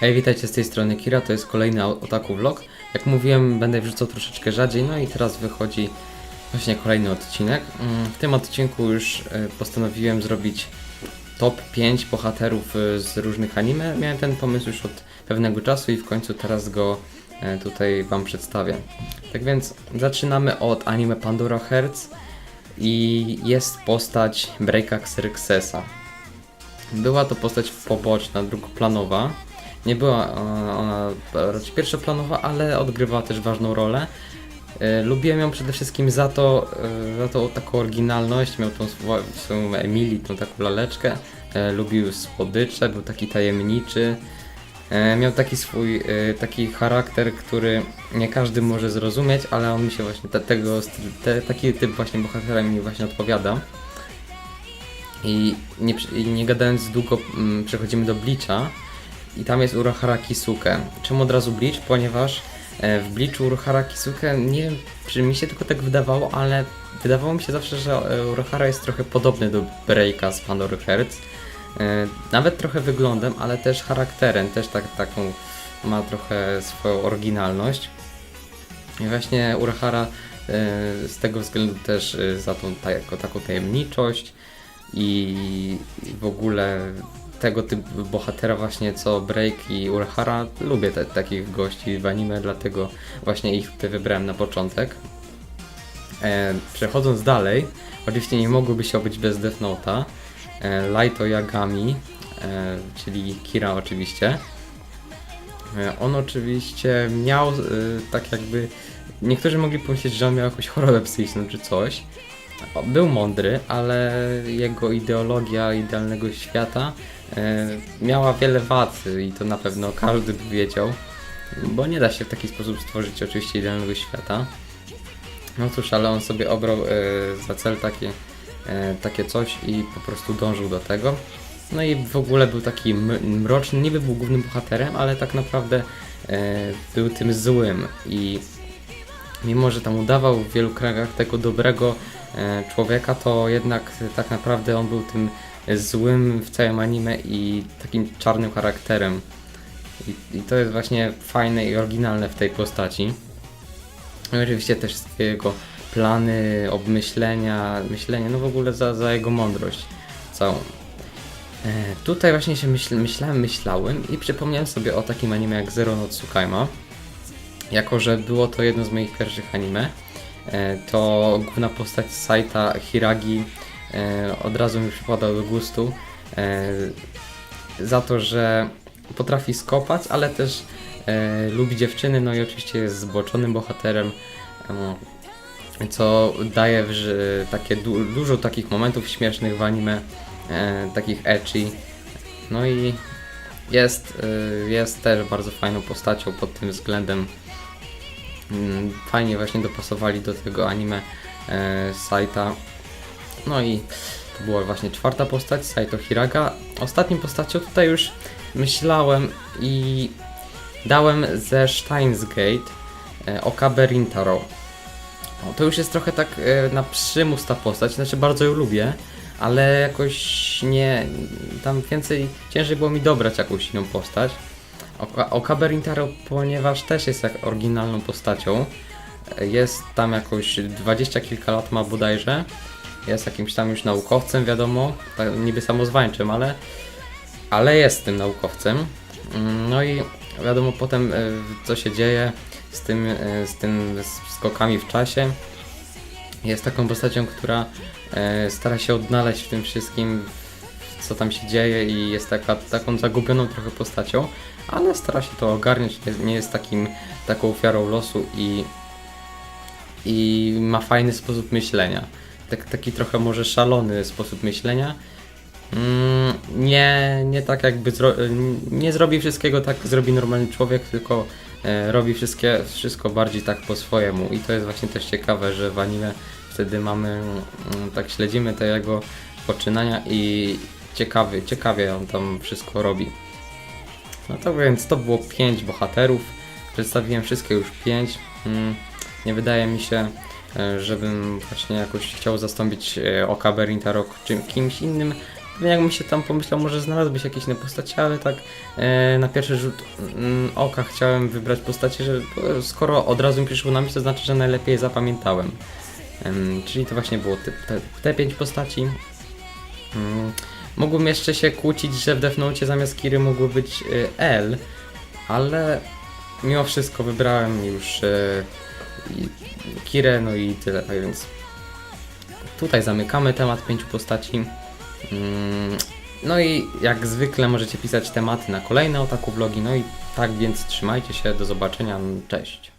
Hej, witajcie z tej strony Kira, to jest kolejny Otaku Vlog. Jak mówiłem, będę wrzucał troszeczkę rzadziej, no i teraz wychodzi właśnie kolejny odcinek. Mm, W tym odcinku już e, postanowiłem zrobić top 5 bohaterów e, z różnych anime. Miałem ten pomysł już od pewnego czasu i w końcu teraz go e, tutaj Wam przedstawię. Tak więc zaczynamy od anime Pandora Hearts i jest postać Breaka Xerxesa. Była to postać poboczna, drugoplanowa. Nie była ona, ona raczej pierwszoplanowa, ale odgrywała też ważną rolę. E, Lubiłem ją przede wszystkim za to, e, za to taką oryginalność. Miał tą swo- swoją Emily, tą taką laleczkę. E, Lubił słodycze, był taki tajemniczy. E, Miał taki swój e, taki charakter, który nie każdy może zrozumieć, ale on mi się właśnie te, tego, te, taki typ właśnie bohatera mi właśnie odpowiada. I nie, nie gadając długo, mm, przechodzimy do Bleacha. I tam jest Urahara Kisuke. Czemu od razu Bleach? Ponieważ e, w Bleachu Urahara Kisuke, nie wiem, czy mi się tylko tak wydawało, ale wydawało mi się zawsze, że e, Urahara jest trochę podobny do Breaka z Pandora Hearts. E, Nawet trochę wyglądem, ale też charakterem, też tak, taką ma trochę swoją oryginalność. I właśnie Urahara z tego względu też za tą jako taką tajemniczość i w ogóle tego typu bohatera właśnie co Break i Urahara lubię te, takich gości w anime, dlatego właśnie ich tutaj wybrałem na początek. E, przechodząc dalej, oczywiście nie mogłoby się obyć bez Death Note'a. E, Laito Yagami, e, czyli Kira oczywiście. E, On oczywiście miał e, tak jakby. Niektórzy mogli pomyśleć, że on miał jakąś chorobę psychiczną czy coś. Był mądry, ale jego ideologia idealnego świata miała wiele wad i to na pewno każdy by wiedział, bo nie da się w taki sposób stworzyć oczywiście idealnego świata. No cóż, ale on sobie obrał e, za cel takie, e, takie coś i po prostu dążył do tego. No i w ogóle był taki mroczny, niby był głównym bohaterem, ale tak naprawdę e, był tym złym i mimo, że tam udawał w wielu kręgach tego dobrego e, człowieka, to jednak tak naprawdę on był tym złym w całym anime i takim czarnym charakterem. I, i to jest właśnie fajne i oryginalne w tej postaci. No i oczywiście też jego plany, obmyślenia, myślenie, no w ogóle za, za jego mądrość całą. E, tutaj właśnie się myśl, myślałem, myślałem i przypomniałem sobie o takim anime jak Zero no Tsukaima. Jako, że było to jedno z moich pierwszych anime, e, to główna postać Saita Hiragi od razu mi przypadał do gustu e, za to, że potrafi skopać, ale też e, lubi dziewczyny, no i oczywiście jest zboczonym bohaterem, e, co daje takie du, dużo takich momentów śmiesznych w anime, e, takich ecchi. No i jest, e, jest też bardzo fajną postacią pod tym względem. Mm, Fajnie właśnie dopasowali do tego anime e, Saita. No i to była właśnie czwarta postać, Saito Hiraga. Ostatnią postacią tutaj już myślałem i dałem ze Steins Gate e, Okabe Rintaro. O, to już jest trochę tak e, na przymus ta postać, znaczy bardzo ją lubię, ale jakoś nie, tam więcej, ciężej było mi dobrać jakąś inną postać. Oka- Okabe Rintaro, ponieważ też jest jak oryginalną postacią, e, jest tam jakoś dwadzieścia kilka lat ma bodajże, jest jakimś tam już naukowcem, wiadomo, tak niby samozwańczym, ale, ale jest tym naukowcem. Mm, No i wiadomo potem e, co się dzieje z tym, e, z tym skokami w czasie. Jest taką postacią, która e, stara się odnaleźć w tym wszystkim, co tam się dzieje i jest taka, taką zagubioną trochę postacią, ale stara się to ogarniać, nie jest takim, taką ofiarą losu i, i ma fajny sposób myślenia. Tak, taki trochę może szalony sposób myślenia. Mm, nie, nie tak jakby zro, nie zrobi wszystkiego tak zrobi normalny człowiek, tylko e, robi wszystkie, wszystko bardziej tak po swojemu i to jest właśnie też ciekawe, że w anime wtedy mamy, mm, tak śledzimy te jego poczynania i ciekawy, ciekawie on tam wszystko robi. No to więc to było 5 bohaterów, przedstawiłem wszystkie już 5. Mm, nie wydaje mi się, żebym właśnie jakoś chciał zastąpić e, Okabe Rintaro czym, kimś innym, jakbym się tam pomyślał, może znalazłbyś jakieś inne postacie, ale tak e, na pierwszy rzut mm, oka chciałem wybrać postacie, że skoro od razu mi przyszło na myśl, to znaczy, że najlepiej zapamiętałem. Em, czyli to właśnie było te, te, te pięć postaci. Mm, mógłbym jeszcze się kłócić, że w Note zamiast Kiry mógł być L, ale mimo wszystko wybrałem już Kirę, no i tyle, tak więc tutaj zamykamy temat pięciu postaci. Mm, No i jak zwykle możecie pisać tematy na kolejne otaku vlogi, no i tak więc trzymajcie się, do zobaczenia, cześć.